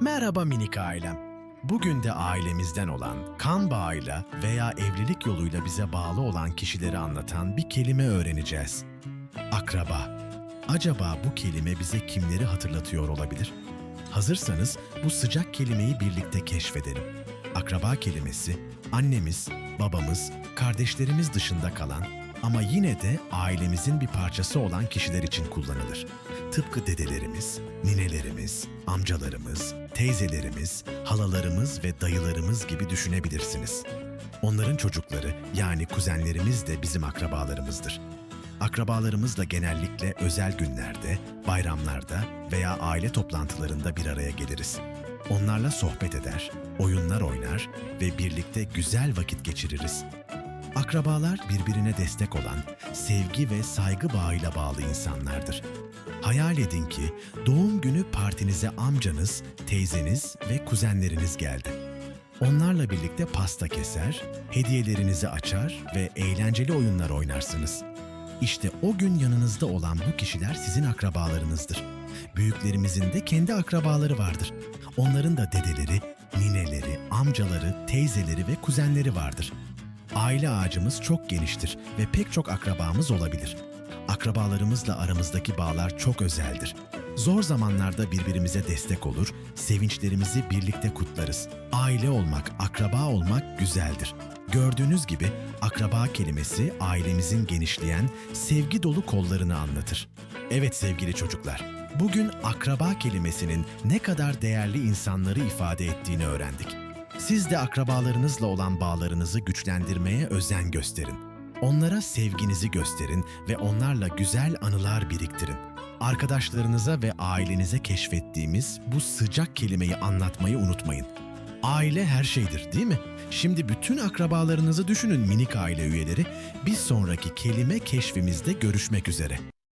Merhaba minik ailem. Bugün de ailemizden olan, kan bağıyla veya evlilik yoluyla bize bağlı olan kişileri anlatan bir kelime öğreneceğiz. Akraba. Acaba bu kelime bize kimleri hatırlatıyor olabilir? Hazırsanız bu sıcak kelimeyi birlikte keşfedelim. Akraba kelimesi annemiz, babamız, kardeşlerimiz dışında kalan ama yine de ailemizin bir parçası olan kişiler için kullanılır. Tıpkı dedelerimiz, ninelerimiz, amcalarımız, teyzelerimiz, halalarımız ve dayılarımız gibi düşünebilirsiniz. Onların çocukları yani kuzenlerimiz de bizim akrabalarımızdır. Akrabalarımızla genellikle özel günlerde, bayramlarda veya aile toplantılarında bir araya geliriz. Onlarla sohbet eder, oyunlar oynar ve birlikte güzel vakit geçiririz. Akrabalar birbirine destek olan, sevgi ve saygı bağıyla bağlı insanlardır. Hayal edin ki doğum günü partinize amcanız, teyzeniz ve kuzenleriniz geldi. Onlarla birlikte pasta keser, hediyelerinizi açar ve eğlenceli oyunlar oynarsınız. İşte o gün yanınızda olan bu kişiler sizin akrabalarınızdır. Büyüklerimizin de kendi akrabaları vardır. Onların da dedeleri, nineleri, amcaları, teyzeleri ve kuzenleri vardır. Aile ağacımız çok geniştir ve pek çok akrabamız olabilir. Akrabalarımızla aramızdaki bağlar çok özeldir. Zor zamanlarda birbirimize destek olur, sevinçlerimizi birlikte kutlarız. Aile olmak, akraba olmak güzeldir. Gördüğünüz gibi akraba kelimesi ailemizin genişleyen, sevgi dolu kollarını anlatır. Evet sevgili çocuklar, bugün akraba kelimesinin ne kadar değerli insanları ifade ettiğini öğrendik. Siz de akrabalarınızla olan bağlarınızı güçlendirmeye özen gösterin. Onlara sevginizi gösterin ve onlarla güzel anılar biriktirin. Arkadaşlarınıza ve ailenize keşfettiğimiz bu sıcak kelimeyi anlatmayı unutmayın. Aile her şeydir, değil mi? Şimdi bütün akrabalarınızı düşünün minik aile üyeleri. Bir sonraki kelime keşfimizde görüşmek üzere.